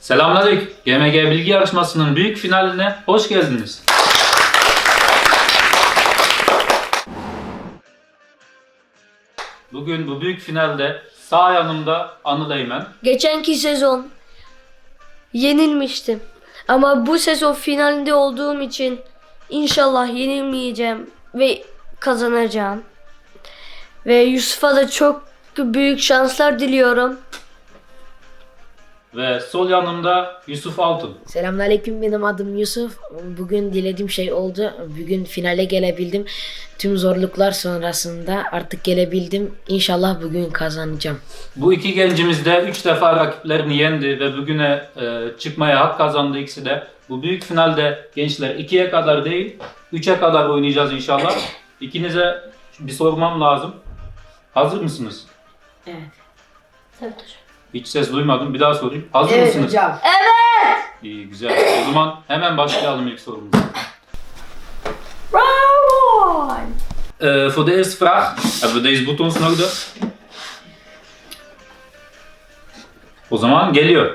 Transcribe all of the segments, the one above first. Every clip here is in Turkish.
Selamünaleyküm. GMG Bilgi Yarışması'nın büyük finaline hoş geldiniz. Bugün bu büyük finalde sağ yanımda Anıl Eymen, Geçenki sezon yenilmiştim. Ama bu sezon finalinde olduğum için inşallah yenilmeyeceğim ve kazanacağım. Ve Yusuf'a da çok büyük şanslar diliyorum. Ve sol yanımda Yusuf Altın. Selamünaleyküm benim adım Yusuf. Bugün dilediğim şey oldu. Bugün finale gelebildim. Tüm zorluklar sonrasında artık gelebildim. İnşallah bugün kazanacağım. Bu iki gencimiz de 3 defa rakiplerini yendi ve bugüne e, çıkmaya hak kazandı ikisi de. Bu büyük finalde gençler 2'ye kadar değil 3'e kadar oynayacağız inşallah. İkinize bir sormam lazım. Hazır mısınız? Evet. Hiç ses duymadım. Bir daha sorayım. Hazır Evet mısınız? hocam. İyi güzel. O zaman hemen başlayalım ilk sorumuza. Äh, voor de eerste vraag hebben we deze buttons nodig. O zaman geliyor.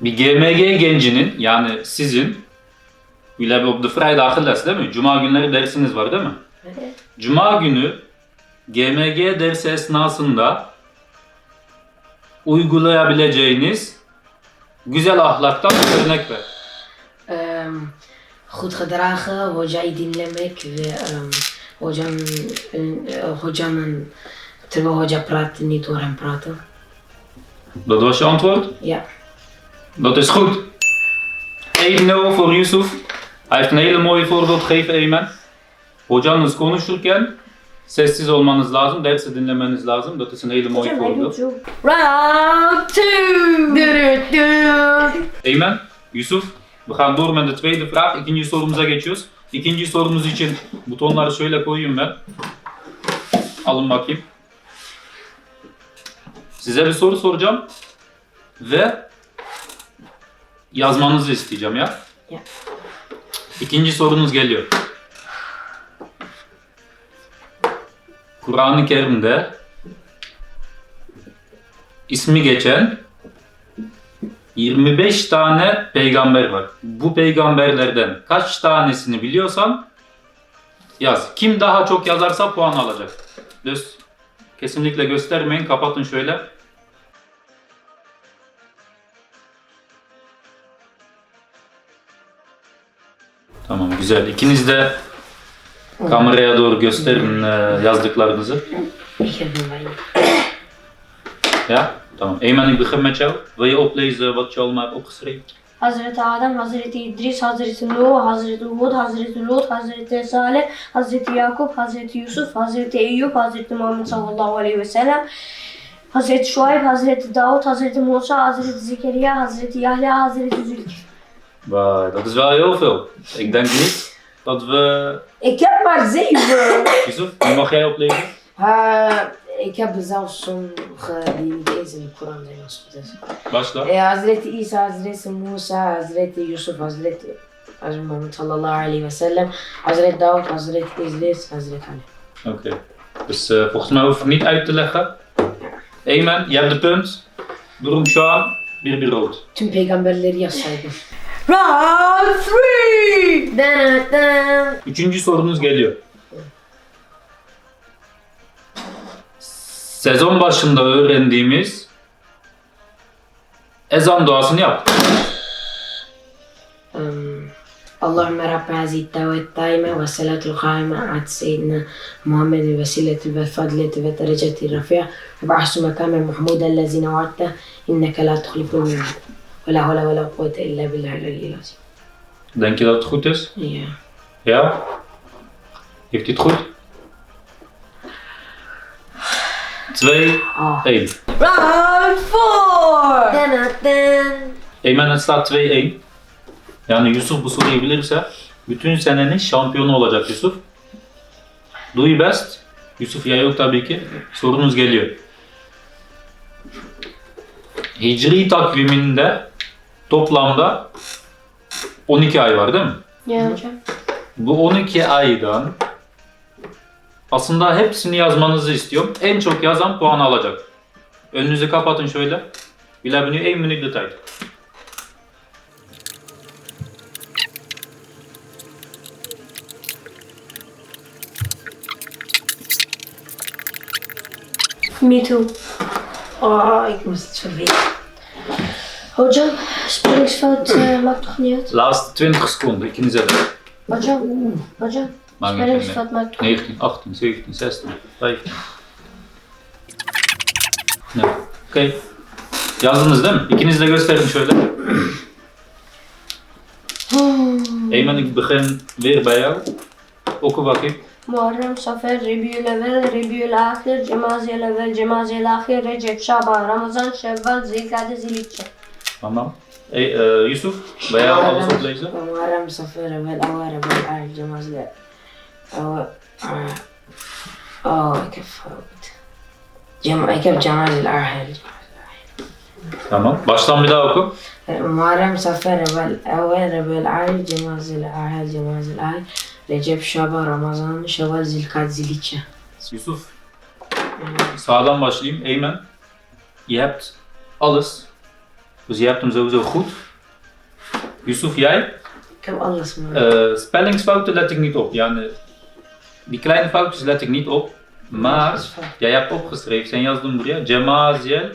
Bir GMG gencinin yani sizin Jullie hebben op de vrijdagen les değil mi? Cuma günleri dersiniz var değil mi? Evet. Cuma günü GMG dersi esnasında uygulayabileceğiniz güzel ahlaktan örnek ver. Ehm, goed gedragen, hocayı dinlemek ve ehm, hocam, e, hocamın terwijl hoca praat niet door hem praten. Dat was je antwoord? Ja. Dat is goed. 1-0 voor Yusuf. Hij heeft een hele mooie voorbeeld gegeven Eymen. Hocanız konuşurken sessiz olmanız lazım, dersi dinlemeniz lazım. Dat is een hele mooie voorbeeld. Round 2. Eymen, Yusuf, we gaan door met de tweede vraag. İkinci sorumuza geçiyoruz. İkinci sorumuz için butonları şöyle koyayım ben. Alın bakayım. Size bir soru soracağım ve yazmanızı isteyeceğim ya. Ya. İkinci sorunuz geliyor. Kur'an-ı Kerim'de ismi geçen 25 tane peygamber var. Bu peygamberlerden kaç tanesini biliyorsan yaz. Kim daha çok yazarsa puan alacak. Göz, kesinlikle göstermeyin. Kapatın şöyle. Tamam güzel. İkiniz de kameraya doğru gösterin e, yazdıklarınızı. Hem bij Ja? Tamam. Eymen je oplezen wat je allemaal hebt opgeschreven? Hazreti Adem, Hazreti İdris, Hazreti Nuh, Hazreti Hud, Hazreti Lut, Hazreti Salih, Hazreti Yakup, Hazreti Yusuf, Hazreti Eyüp, Hazreti Muhammed sallallahu aleyhi ve sellem, Hazreti Şuayb, Hazreti Davud, Hazreti Musa, Hazreti Zekeriya, Hazreti Yahya, Hazreti Zülkifl. Wauw, dat is wel heel veel. Ik denk niet dat we... Ik heb maar zeven. Yusuf, nu mag jij oplezen. Ha, ik heb zelfs sommige die niet eens in de Koran zijn als het goed is. Başla. Eh, Hazreti Isa, Hazreti Musa, Hazreti Yusuf, Hazreti Hazreti Muhammed sallallahu aleyhi ve sellem, Hazreti Davud, Hazreti Idris, Hazreti Ali. Oké. Dus eh, volgens mij hoef ik niet uit te leggen. Eymen, je hebt de punt. Durum şu an 1-1 rood. Tüm peygamberleri yazsaydım. Round 3! Dın dın. Üçüncü sorunuz geliyor. Sezon başında öğrendiğimiz ezan duasını yap. Um, اللهم رب هذه الدعوة التائمة والصلاة القائمة على سيدنا محمد الوسيلة والفضيلة والدرجة الرفيعة وبعث مقام محمود الذين وعدته إنك لا تخلف الميعاد Hola, hola, hola poate levelerleriyle. Denk je dat het goed is? Ja. Ja? Heeft hij het goed? 2, 1. Round 4! Eymen het staat 2-1. Yani Yusuf bu soruyu bilirse bütün senenin şampiyonu olacak Yusuf. Do your best. Yusuf ya yok tabii ki. Sorunuz geliyor. Hicri takviminde toplamda 12 ay var değil mi? Ya hocam. Bu 12 aydan aslında hepsini yazmanızı istiyorum. En çok yazan puan alacak. Önünüzü kapatın şöyle. Jullie hebben nu 1 minuut de tijd. Me too. Oh, ik moest het verweten. Hocam, toch niet uit? Laatste 20 seconden. İkinize de. Hocam, hocam, spellingsfout maakt toch 19, 18, 17, 16, 15. Nee. Oké. Yazdınız değil mi? İkiniz de gösterin şöyle. Eymen ik begin weer bij jou. Oku bakayım. Muharrem, Safer, Rebiül Evvel, Rebiül Ahir, Cemaziyel Evvel, Cemaziyel Ahir, Recep, Şaban, Ramazan, Şevval, Zilkade, Zilhicce. Tamam. E, e, Yusuf, alles oplezen? Muharrem, Safer, Rebel, Awa, Rebel, Arif, Cemazile. Awa, Oh, fout. Cem, heb Cemal Arhel. Tamam. Baştan bir daha oku. Muharrem, Safer, Rebel, Awa, Rebel, Arif, Cemazile, Arhel, Cemazile, Arif. Recep, Şaban, Ramazan, Şevval, Zilkat, Zilhicce. Yusuf. Sağdan başlayayım. Eymen. Hebt alles. Dus je hebt hem sowieso goed. Yusuf, jij? Ik heb alles. Eh, spellingsfouten let ik niet op. Yani, die kleine foutjes let ik niet op. Maar jij hebt opgeschreven, sen yazdım buraya. Cemaziel,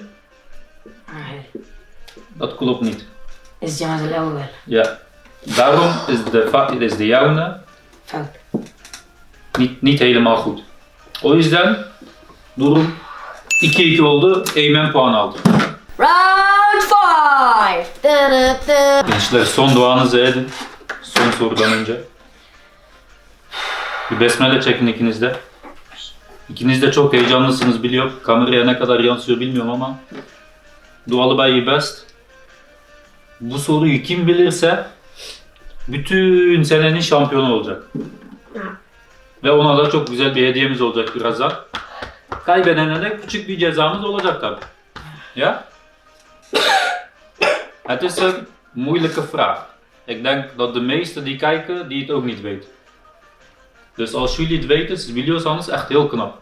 Arhel. dat klopt niet. Is Cemal Awel. Ja. Daarom is de, is de jouwe Fout. niet, niet helemaal goed. O yüzden durum 2-2 oldu. Eymen puan aldı. Round 5! Gençler son duanızı edin. Son sorudan önce. Bir besmele çekin ikiniz de. İkiniz de çok heyecanlısınız biliyorum. Kameraya ne kadar yansıyor bilmiyorum ama dualı bay iyi best. Bu soruyu kim bilirse bütün senenin şampiyonu olacak. Ve ona da çok güzel bir hediyemiz olacak birazdan. Kaybedene de küçük bir cezamız olacak tabi. Ja? Het is een moeilijke vraag. Ik denk dat de meesten die kijken, die het ook niet weten. Dus als jullie het weten, is Willios anders echt heel knap.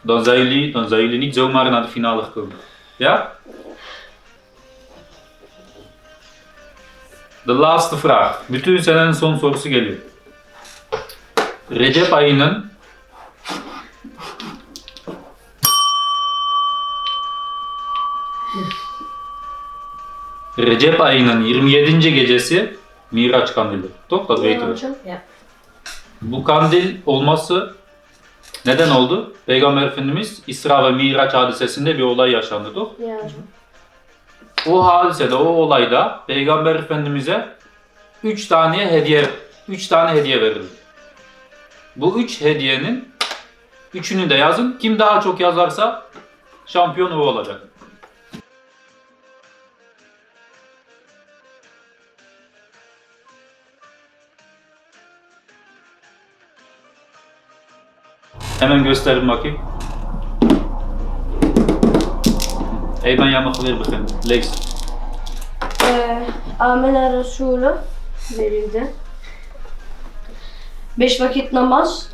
Dan zijn jullie, dan zijn jullie niet zomaar naar de finale gekomen. Ja? De laatste vraag. Bütün senenin son sorusu geliyor. Recep ayının Recep ayının 27. gecesi Miraç kandili. We. hocam. Ja. Bu kandil olması neden oldu? Peygamber Efendimiz İsra ve Miraç hadisesinde bir olay yaşandı. Ya. O hadisede, o olayda Peygamber Efendimiz'e 3 tane hediye 3 tane hediye verildi. Bu 3 hediyenin üçünü de yazın. Kim daha çok yazarsa şampiyon o olacak. Hemen gösterin bakayım. Eymen Yamaklı ver bakayım. Legs. Ee, Amene Resulü verildi. Beş vakit namaz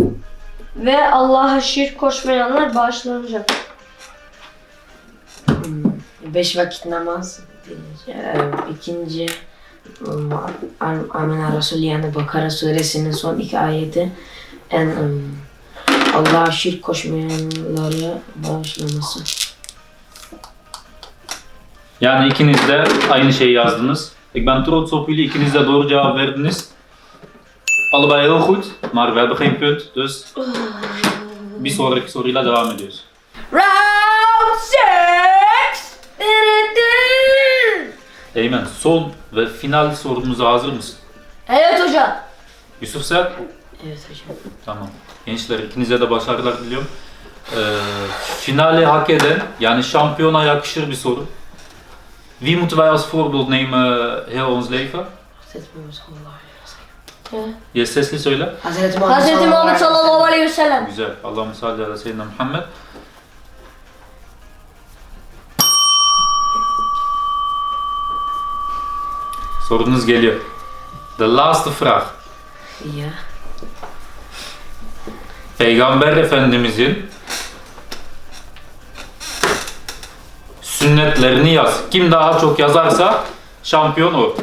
ve Allah'a şirk koşmayanlar bağışlanacak. Beş vakit namaz. birinci. Ee, ikinci um, Am- Amena Resul yani Bakara suresinin son iki ayeti en um, Allah'a şirk koşmayanları bağışlaması. Yani ikiniz de aynı şeyi yazdınız. Ik ben trots op jullie. İkiniz de doğru cevap verdiniz. Allebei heel goed, maar we hebben geen punt. Dus bir sonraki soruyla devam ediyoruz. Round 6! Eymen son ve final sorumuza hazır mısın? Evet hocam. Yusuf sen? Evet hocam. Tamam. Gençler ikinize de başarılar diliyorum. Ee, finale hak eden yani şampiyona yakışır bir soru. Wie moeten wij als voorbeeld nemen heel ons leven? Ye sesli söyle. Hazreti Muhammed Hazreti Muhammed sallallahu aleyhi ve sellem. Güzel. Allahümme salli ala seyyidina Muhammed. Sorunuz geliyor. The last vraag. Ja. Peygamber Efendimizin sünnetlerini yaz. Kim daha çok yazarsa şampiyon o.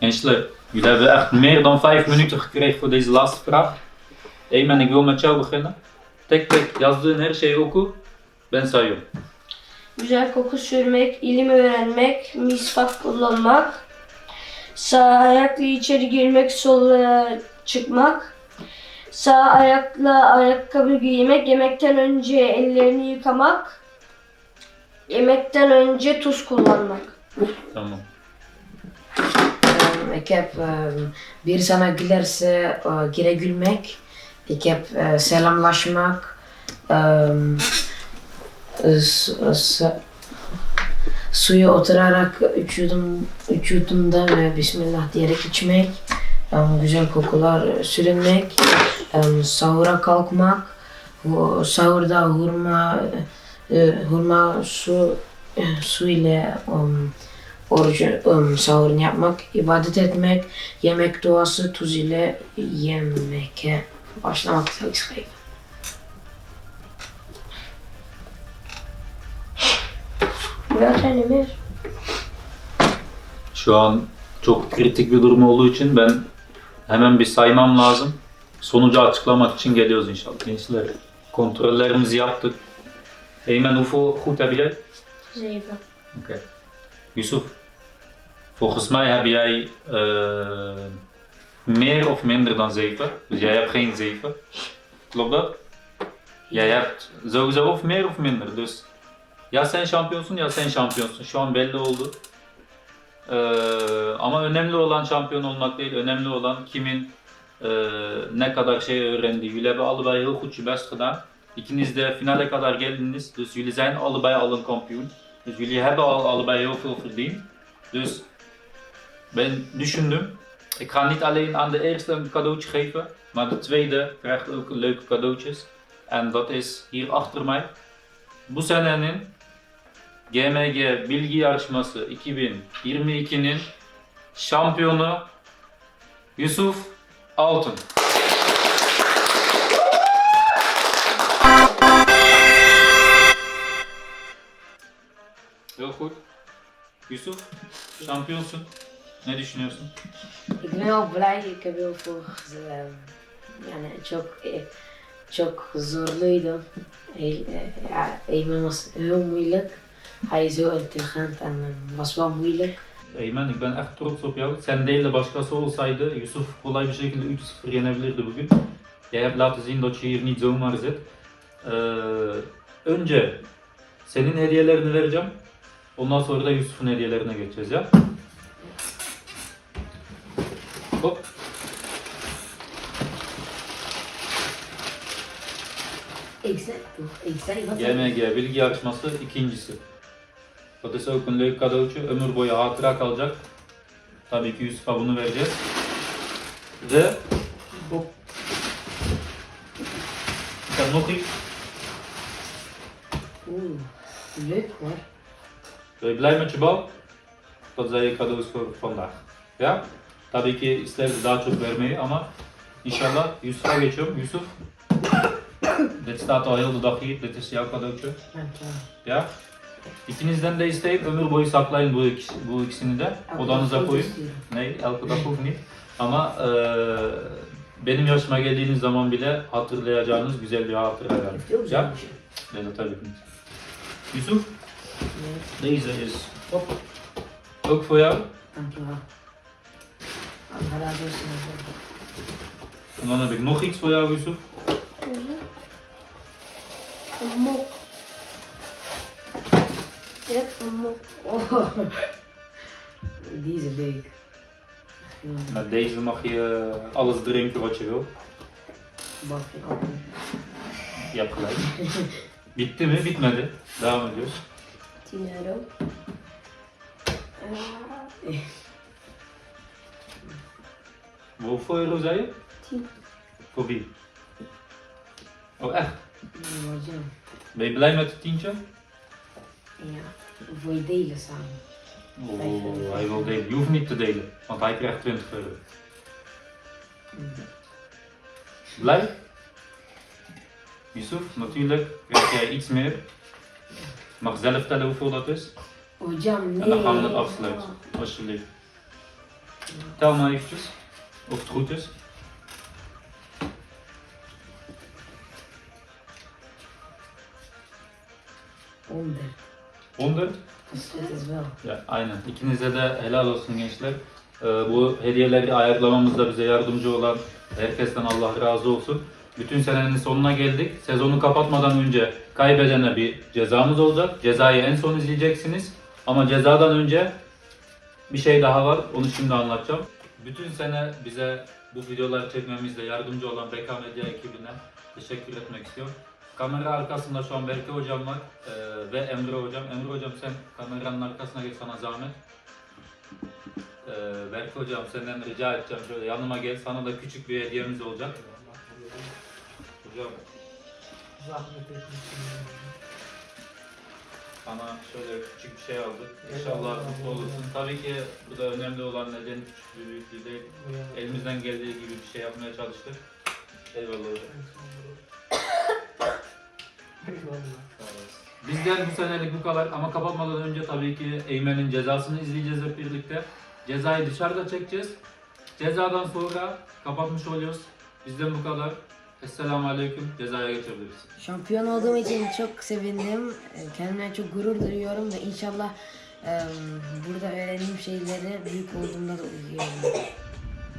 Gençler, jullie hebben echt meer dan vijf minuten gekregen voor deze laatste vraag. Eymen, ik wil met jou beginnen. Tek tek yazdığın her şeyi oku. Ben sayıyorum. Güzel koku sürmek, ilim öğrenmek, misvak kullanmak, sağ ayakla içeri girmek, sola çıkmak, sağ ayakla ayakkabı giymek, yemekten önce ellerini yıkamak, yemekten önce tuz kullanmak. Tamam. İk heb ehm, bir sana gülerse gire gülmek. Ik heb selamlaşmak. Ehm, s- s- suyu oturarak üç yudum, üç ve Bismillah diyerek içmek. Güzel kokular sürünmek. sahura kalkmak. hu- Sahurda hurma e, hurma su e, su ile orucu sahurunu yapmak, ibadet etmek, yemek duası tuz ile yemeke başlamak zou Ya sen Emir? Şu an çok kritik bir durum olduğu için ben hemen bir saymam lazım. Sonucu açıklamak için geliyoruz inşallah. Gençler kontrollerimizi yaptık. Eymen goed heb jij? Zeven. Oké. Yusuf, volgens mij heb jij eh, meer of minder dan 7. Dus jij hebt geen 7. Klopt dat? Jij hebt sowieso of meer of minder. Dus ya sen şampiyonsun ya sen şampiyonsun. Şu an belli oldu. Ee, ama önemli olan şampiyon olmak değil. Önemli olan kimin e, ne kadar şey öğrendiği. Goed je best gedaan. İkiniz de finale kadar geldiniz. Dus jullie zijn allebei al een kampioen. Dus jullie hebben al allebei heel veel verdiend. Dus ben düşündüm. Ik ga niet alleen aan de eerste een cadeautje geven, maar de tweede krijgt ook leuke cadeautjes. En dat is hier achter mij. Bu senenin GMG Bilgi Yarışması 2022'nin şampiyonu Yusuf Altın. Goed. Yusuf, şampiyonsun. Ne düşünüyorsun? Ik ben heel blij, ik heb heel veel ehm, yani çok eh, çok zorluydu. Was heel moeilijk. Hij is heel intelligent en was wel moeilijk. Eymen, ik ben echt trots op jou. Sen değil de başkası olsaydı Yusuf kolay bir şekilde 3-0 yenebilirdi bugün. Jij hebt laten zien dat je hier niet zomaar zit. Ee, önce senin hediyelerini vereceğim. Ondan sonra da Yusuf'un hediyelerine geçeceğiz ya. Hop. Ik zei toch, ik zei wat GMG bilgi yarışması ikincisi. Een leuk cadeautje. Ömür boyu hatıra kalacak. Tabii ki Yusuf'a bunu vereceğiz. Ve hop. Ik heb nog iets. Oeh, leuk hoor. Ben je blij met je bal? Dat je cadeaus voor vandaag. Ja? Tabii ki isteriz daha çok vermeyi ama inşallah Yusuf'a geçiyorum. Yusuf. Dit staat al heel de dag hier. Dit is jouw cadeautje. Ja? İkinizden de isteyip ömür boyu saklayın bu, ikisi, bu ikisini de. Odanıza koyun. Ne? hoeft niet. Ama eee, benim yaşıma geldiğiniz zaman bile hatırlayacağınız güzel bir hatıra yani. Heb ik niet. Yusuf, deze is hop. ook voor jou. dankjewel. Allah razı olsun. En dan heb ik nog iets voor jou, Yusuf. Mok. Direkt een mok. Oh. Die is leuk. Ja, Met deze mag je eh, alles drinken wat je wil. bak je ook. Je hebt gelijk. Bitti mi? Bitmedi. Devam ediyoruz. 10 euro. Eh, Hoeveel euro zei je? 10. Voor wie? Oh echt? Ja, wat zo. Ben je blij met het tientje? Ja, voor je delen samen. Oh, hij wil delen. Je hoeft niet te delen, want hij krijgt 20 euro. Blij? Yusuf, natuurlijk weet jij iets meer. Mag zelf vertellen hoeveel dat is. Hocam ne? En dan gaan we het afsluiten. Alsjeblieft. Tel maar eventjes. Of het goed is. Onder. 100. Dus dat is wel. Ya aynen. İkinize de helal olsun gençler. Ee, bu hediyeleri ayarlamamızda bize yardımcı olan herkesten Allah razı olsun. Bütün senenin sonuna geldik. Sezonu kapatmadan önce kaybedene bir cezamız olacak. Cezayı en son izleyeceksiniz. Ama cezadan önce bir şey daha var. Onu şimdi anlatacağım. Bütün sene bize bu videoları çekmemizde yardımcı olan BK Medya ekibine teşekkür etmek istiyorum. Kamera arkasında şu an Berke hocam var ee, ve Emre hocam. Emre hocam sen kameranın arkasına geç sana zahmet. Ee, Berke hocam senden rica edeceğim şöyle yanıma gel. Sana da küçük bir hediyemiz olacak. Hocam sana şöyle küçük bir şey aldık. İnşallah mutlu olursun. Tabii ki bu da önemli olan neden küçük bir büyüklüğü değil. Elimizden geldiği gibi bir şey yapmaya çalıştık. Eyvallah hocam. Bizden bu senelik bu kadar ama kapatmadan önce tabii ki Eymen'in cezasını izleyeceğiz hep birlikte. Cezayı dışarıda çekeceğiz. Cezadan sonra kapatmış oluyoruz. Bizden bu kadar. Esselamu Aleyküm. Cezaya geçebiliriz. Şampiyon olduğum için çok sevindim. Ee, Kendimle çok gurur duyuyorum ve inşallah em, burada öğrendiğim şeyleri büyük olduğumda da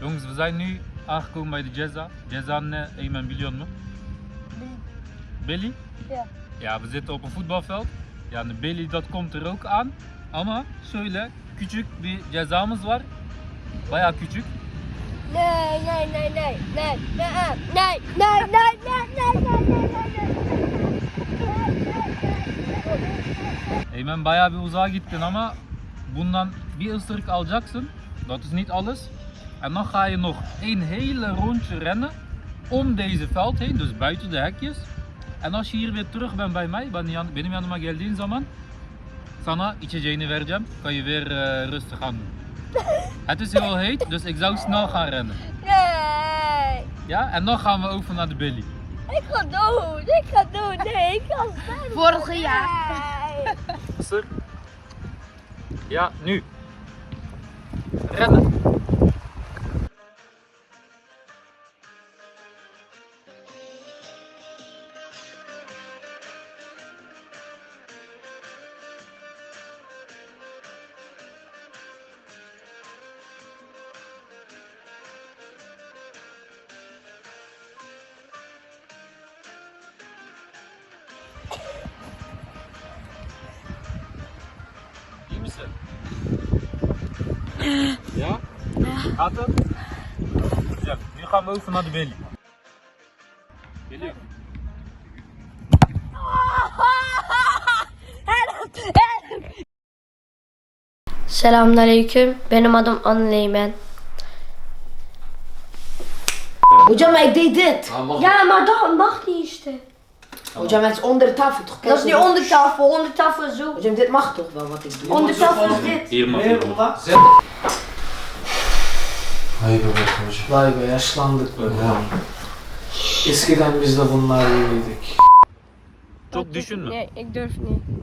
we zijn nu aangekomen bij de Jezza. Jezza ne, Eymen biliyor musun? Belly? Ja. Ja, we zitten op een voetbalveld. Ja, de Belly dat komt er ook aan. Ama şöyle küçük bir cezamız var. Bayağı küçük. Nee, nee, nee, nee, nee, nee, nee, nee, nee, nee, nee, nee, Eymen bayağı bir uzağa gittin ama bundan bir ısırık alacaksın. Dat is niet alles. En dan ga je nog een hele rondje rennen om deze veld heen, dus buiten de hekjes. En als je hier weer terug bent bij mij, ben- yan- benim yanıma geldiğin zaman sana içeceğini vereceğim. Kan je weer eh, rustig aan doen. Het is heel heet, dus ik zou snel gaan rennen. nee. Ja, en dan gaan we over naar de belly. Ik ga dood, ik ga dood, nee, ik ga staan. Vorige jaar. Nee. Ja, nu. Rennen. Atın. Güzel. Yıkama ısınadı belli. Geliyor. Selamünaleyküm. Benim adım Anleymen. Hocam I did it. Ja, maar dat mag niet işte. Hocam het is onder de tafel toch? Dat is niet onder de tafel, onder de tafel zo. Hocam dit mag toch wel wat ik tafel dit. Hier mag je Vay be hocam. Vay be yaşlandık böyle. Eskiden biz de bunlar gibiydik. Çok düşünme. Durf niet.